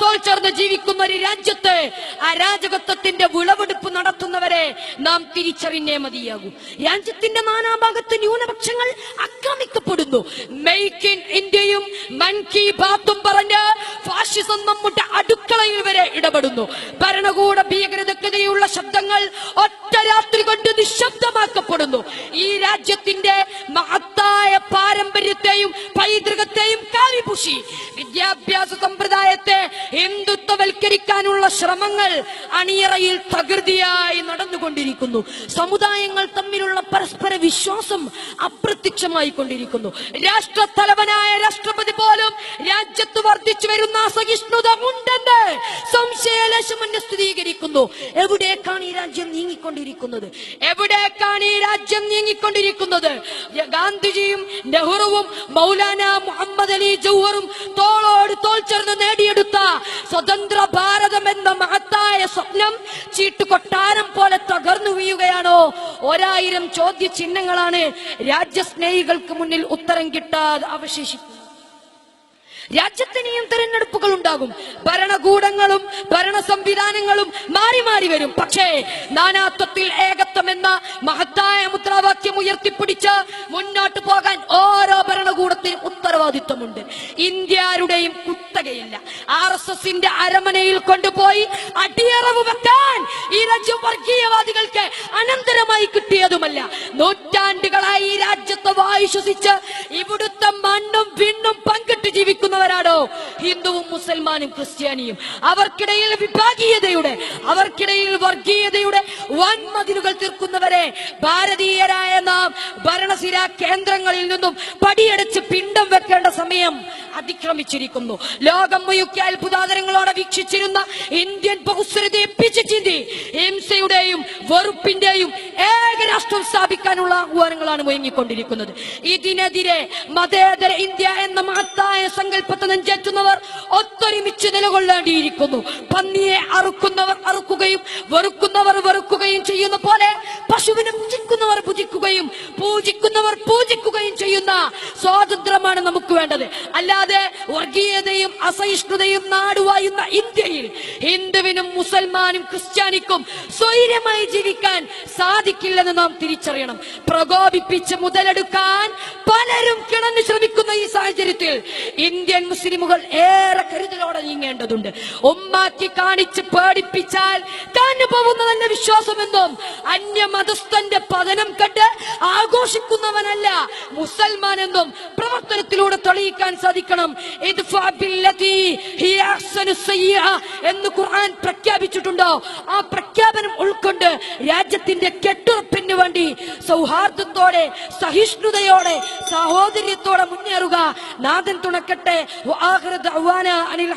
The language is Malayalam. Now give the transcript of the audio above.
തോൾ ചേർന്ന് ജീവിക്കുന്ന ഒരു രാജ്യത്ത് അരാജകത്വത്തിന്റെ വിളവെടുപ്പ് നടത്തുന്നവരെ നാം തിരിച്ചറിഞ്ഞേ മതിയാകൂ. രാജ്യത്തിന്റെ നാനാഭാഗത്ത് ന്യൂനപക്ഷങ്ങൾ ആക്രമിക്കപ്പെടുന്നു. മെയ്ക്ക് ഇൻ ഇന്ത്യയും മൻ കി ബാത്തും പറഞ്ഞ് ഫാഷിസം നമ്മുടെ അടുക്കളയിൽ വരെ ഇടപെടുന്നു. ഭരണകൂട ഭീകരതക്കെതിരെയുള്ള ശബ്ദങ്ങൾ ഒറ്റ രാത്രി കൊണ്ട് നിശബ്ദമാക്കപ്പെടുന്നു. ഈ രാജ്യത്തിന്റെ മഹത്തായ പാരമ്പര്യത്തെയും പൈതൃകത്തെയും കാലിപുഷി വിദ്യാഭ്യാസ സമ്പ്രദായത്തെ ഹിന്ദുത്വവൽക്കരിക്കാനുള്ള ശ്രമങ്ങൾ അണിയറയിൽ തകൃതിയായി നടന്നുകൊണ്ടിരിക്കുന്നു. സമുദായങ്ങൾ തമ്മിലുള്ള പരസ്പര വിശ്വാസം അപ്രത്യക്ഷമായി കൊണ്ടിരിക്കുന്നു രാഷ്ട്രത്തലവനായ സ്ഥിരീകരിക്കുന്നു എവിടേക്കാണ് ഈ രാജ്യം നീങ്ങിക്കൊണ്ടിരിക്കുന്നത്? എവിടേക്കാണ് ഈ രാജ്യം നീങ്ങിക്കൊണ്ടിരിക്കുന്നത്? ഗാന്ധിജിയും നെഹ്റുവും മൗലാന മുഹമ്മദ് അലി ജൗഹറും തോളോട് തോൾ ചേർന്ന് നേടിയെടുത്ത സ്വതന്ത്ര ഭാരതം എന്ന മഹത്തായ സ്വപ്നം ചീട്ടുകൊട്ടാരം പോലെ തകർന്നു വീഴുകയാണോ? ഒരായിരം ചോദ്യ ചിഹ്നങ്ങളാണ് രാജ്യസ്നേഹികൾക്ക് മുന്നിൽ ഉത്തരം കിട്ടാതെ അവശേഷിക്കുന്നത്. രാജ്യത്തിനെയും തെരഞ്ഞെടുപ്പുകൾ ഉണ്ടാകും. ഭരണകൂടങ്ങളും ഭരണ സംവിധാനങ്ങളും മാറി മാറി വരും. പക്ഷേ നാനാത്വത്തിൽ ഏകത്വം എന്ന മഹത്തായ മുദ്രാവാക്യം ഉയർത്തിപ്പിടിച്ച് മുന്നോട്ട് പോകാൻ ഓരോ ഭരണകൂടത്തിനും ഉത്തരവാദിത്വമുണ്ട്. ഇന്ത്യരുടെയും കുത്തകയില്ല ആർ എസ് എസിന്റെ അരമനയിൽ കൊണ്ടുപോയി അടിയറവ് വെക്കാൻ ഈ രാജ്യം വർഗീയവാദികൾക്ക് അനന്തരമായി കിട്ടിയതുമല്ല. നൂറ്റാണ്ടുകളായി ഈ രാജ്യത്തെ വായുശ്വസിച്ച് ഇവിടുത്തെ മണ്ണും പിന്നും പങ്കിട്ട് ജീവിക്കുന്നവരാണോ ഹിന്ദുവും മുസൽമാനും ക്രിസ്ത്യാനിയും. അവർക്കിടയിൽ വിഭാഗീയതയുടെ അവർക്കിടയിൽ വർഗീയതയുടെ വൻമതിലുകൾ തീർക്കുന്നവരെ ഭാരതീയരായ നാം ഭരണസിര കേന്ദ്രങ്ങളിൽ നിന്നും പടിയടച്ച് സമയം അതിക്രമിച്ചിരിക്കുന്നു. ലോകം മുഴുക്കി അത്ഭുതാതരങ്ങളോടെ വീക്ഷിച്ചിരുന്ന ഇന്ത്യൻ ബഹുസ്വരതയെ പിച്ചു ചിന്തി ഹിംസയുടെയും വെറുപ്പിന്റെയും ഏകരാഷ്ട്രം സ്ഥാപിക്കാനുള്ള ആഹ്വാനങ്ങളാണ് മുയങ്ങിക്കൊണ്ടിരിക്കുന്നത് ഇതിനെതിരെ മതേതര ഇന്ത്യ എന്ന മഹത്തായ സങ്കല്പത്തെ നെഞ്ചേറ്റുന്നവർ ഒത്തൊരുമിച്ച് നിലകൊള്ളേണ്ടിയിരിക്കുന്നു. പന്നിയെ അറുക്കുന്നവർ അറുക്കുകയും വെറുക്കുന്നവർ വെറുക്കുകയും ചെയ്യുന്ന പോലെ പശുവിനെ പൂജിക്കുകയും പൂജിക്കുന്നവർ പൂജിക്കുകയും ചെയ്യുന്ന സ്വാതന്ത്ര്യമാണ് നമുക്ക് വേണ്ടത്. അല്ലാതെ വർഗീയതയും അസഹിഷ്ണുതയും നാടുവായുന്ന ഇന്ത്യയിൽ ഹിന്ദുവിനും മുസൽമാനും ക്രിസ്ത്യാനിക്കും സ്വൈര്യമായി ജീവിക്കാൻ സാധിക്കില്ലെന്ന് നാം തിരിച്ചറിയണം. പ്രകോപിപ്പിച്ച് മുതലെടുക്കാൻ പലരും കിണഞ്ഞു ശ്രമിക്കുന്ന ഈ സാഹചര്യത്തിൽ ഇന്ത്യൻ മുസ്ലിമുകൾ ഏറെ കരുതലോടെ നീങ്ങേണ്ടതുണ്ട്. ഉമ്മാക്കി കാണിച്ച് പേടിപ്പിച്ചാൽ താന്നു പോകുന്നതല്ല വിശ്വാസമെന്നും അന്യമതസ്ഥന്റെ പതനം കണ്ട് ആഘോഷിക്കുന്നവനല്ല. മുസൽമാൻ എന്നും പ്രവർത്തനത്തിലൂടെ തെളിയിക്കാൻ സാധിക്കണം. എന്ന് ഖുർആൻ പ്രഖ്യാപിച്ചിട്ടുണ്ടോ? ആ പ്രഖ്യാപനം ഉൾക്കൊണ്ട് രാജ്യത്തിന്റെ കെട്ടുറപ്പിന് വേണ്ടി സൗഹാർദ്ദത്തോടെ സഹിഷ്ണുതയോടെ സഹോദര്യത്തോടെ മുന്നേറുക. നാഥൻ തുണക്കട്ടെ. അനിൽ